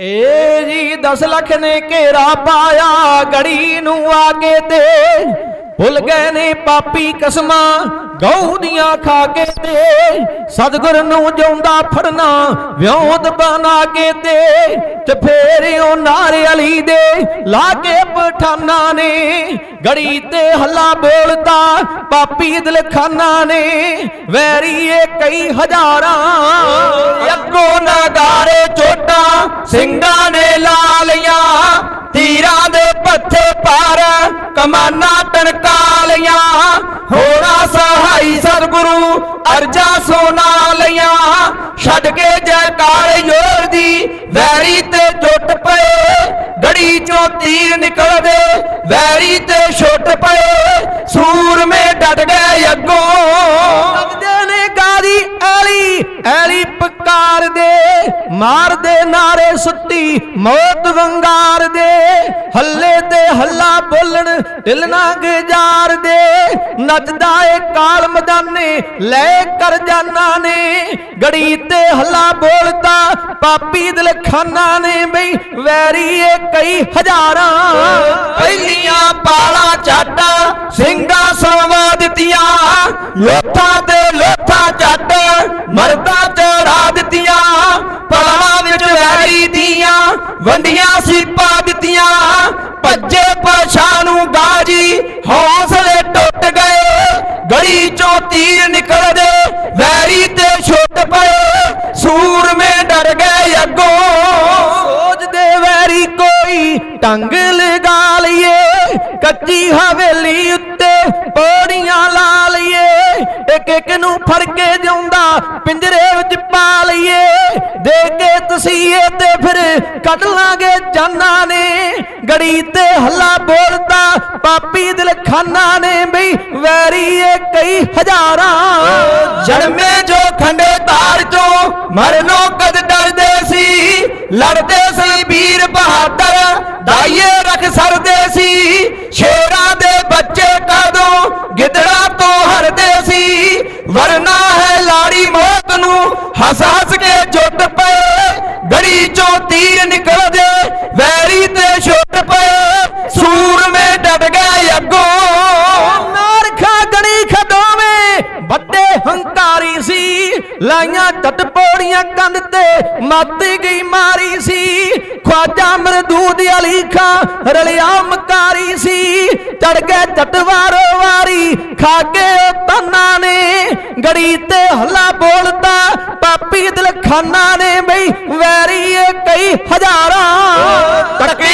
ਏ ਜੀ 10 ਲੱਖ ਨੇ ਘੇਰਾ ਪਾਇਆ ਗੜੀ ਨੂੰ ਆ ਕੇ ਤੇ। ਭੁੱਲ ਗਏ ਨੇ ਪਾਪੀ ਕਸਮਾਂ ਗਊ ਦੀਆਂ ਖਾ ਕੇ ਤੇ, ਸਤਿਗੁਰ ਨੂੰ ਜਿਉਂਦਾ ਫੜਨਾ ਵਿਉਂਤ ਬਣਾ ਕੇ ਤੇ ਤੇ ਫੇਰ ਉਹ ਨਾਰੇ ਅਲੀ ਦੇ ਲਾ ਕੇ ਪਠਾਨਾਂ ਨੇ। ਗੜੀ ਤੇ ਹੱਲਾ ਬੋਲਦਾ ਪਾਪੀ ਦਿਲਖਾਨਾ ਨੇ। ਵੈਰੀਏ ਕਈ ਹਜ਼ਾਰਾਂ, ਅੱਗੋ ਨਗਾਰੇ ਚੋਟਾਂ, ਸਿੰਘਾਂ ਨੇ ਲਾ ਲਿਆ ਤੀਰਾਂ ਦੇ ਪੱਥੇ ਪਾਰ ਕਮਾਨਾ ਟਣਕਾ ਲਿਆ ਹੋਣਾ ਸਹਾਈ ਸਤਿਗੁਰੂ ਅਰਜਾ ਸੋਨਾ ਲੀਆਂ ਛੱਡ ਕੇ ਜੈਕਾਰ ਯੋਰ ਦੀ ਵੈਰੀ ਤੇ ਟੁੱਟ ਪਏ। ਗੜੀ ਚੋਂ ਤੀਰ ਨਿਕਲਦੇ, ਵੈਰੀ ਤੇ ਛੁੱਟ ਪਏ। ਸੂਰਮੇ ਡਟ ਗਏ ਅੱਗੋਂ। ਐਲੀ ਪਕਾਰ ਦੇ ਨਾਰੇ ਸੁੱਟੀ, ਮੌਤ ਵੰਗਾਰ ਦੇ। ਹੱਲੇ ਤੇ ਹੱਲਾ ਬੋਲਣ ਢਿਲਣਾ ਗੁਜ਼ਾਰ ਦੇ। ਨੱਚਦਾ ਏ ਕਾਲ ਮਦਾਨੇ, ਲੈ ਕਰ ਜਾਨਾ ਨੇ। ਗੜੀ ਤੇ ਹੱਲਾ ਬੋਲਦਾ, ਪਾਪੀ ਦਿਲਖਾਨਾ ਨੇ ਬਈ, ਵੈਰੀ ਏ ਕਈ ਹਜ਼ਾਰਾਂ। ਪਹਿਲੀਆਂ ਪਾਲਾ ਚਾਟਾ, ਸਿੰਘਾਂ ਸਵਾ ਦਿੱਤੀਆਂ। ਲੋਥਾਂ ਤੀਰ ਨਿਕਲਦੇ, ਵੈਰੀ ਤੇ ਛੁੱਟ ਪਏ ਸੂਰਮੇ ਡਰ ਗਏ ਅੱਗੋਂ। ਸੋਚਦੇ ਵੈਰੀ ਕੋਈ ਟੰਗ ਲਗਾ ਲਈਏ, ਕੱਚੀ ਹਵੇਲੀ ਉੱਤੇ ਪੌੜੀਆਂ ਲਾ ਲਈਏ। ਇੱਕ ਇੱਕ ਨੂੰ ਫੜ ਕੇ ਜਿਉਂਦਾ ਪਿੰਜਰੇ ਵਿੱਚ ਪਾ ਲਈਏ। ਦੇ ਕੇ ਤਸੀਏ ਤੇ ਫਿਰ ਕੱਢ ਲਾਂਗੇ ਜਾਨਾਂ ਨੇ। ਗੜੀ ਤੇ ਹੱਲਾ ਬੋਲਦਾ ਪਾਪੀ ਦਿਲਖਾਨਾ ਨੇ ਬਈ ਵੈਰੀ ਕਈ ਹਜ਼ਾਰਾਂ। ਜਨਮੇ ਜੋ ਖੰਡੇ ਤਾਰ ਚੋਂ, ਮਰਨੋਂ ਕਦ ਡਰਦੇ ਸੀ? ਲੜਦੇ ਸੀ ਵੀਰ ਬਹਾਦਰ, ਦਾਈਏ ਰੱਖ ਸਰਦੇ ਸੀ। ਸ਼ੇਰਾਂ ਦੇ ਬੱਚੇ ਕਦੋਂ ਗਿੱਦੜਾ ਤੋਂ ਹਰਦੇ ਸੀ? ਵਰਨਾ ਹੈ ਲਾੜੀ ਮੌਤ ਨੂੰ ਹੱਸ ਹੱਸ ਕੇ ਜੁੱਟ ਪਏ, ਗੜੀ ਚੋਂ ਤੀਰ ਨਿਕਲ ਪੌੜੀਆਂ ਕੰਧ ਤੇ ਮਾਤੀ ਗਈ ਮਾਰੀ ਸੀ। ਖਵਾਜਾ ਮਰਦੂਦ ਅਲੀ ਖਾਂ ਰਲਿਆ ਮਕਾਰੀ ਸੀ। ਚੜ ਕੇ ਚਟਵਾਰੋ ਵਾਰੀ, ਖਾ ਕੇ ਉਹ ਤਾਨਾ ਨੇ। ਗੜੀ ਤੇ ਹੱਲਾ ਬੋਲਦਾ ਪਾਪੀ ਦਿਲ ਖਾਨਾ ਨੇ ਬਈ ਵੈਰੀ ਏ ਕਈ ਹਜ਼ਾਰਾਂ। ਟੜਕਿਆ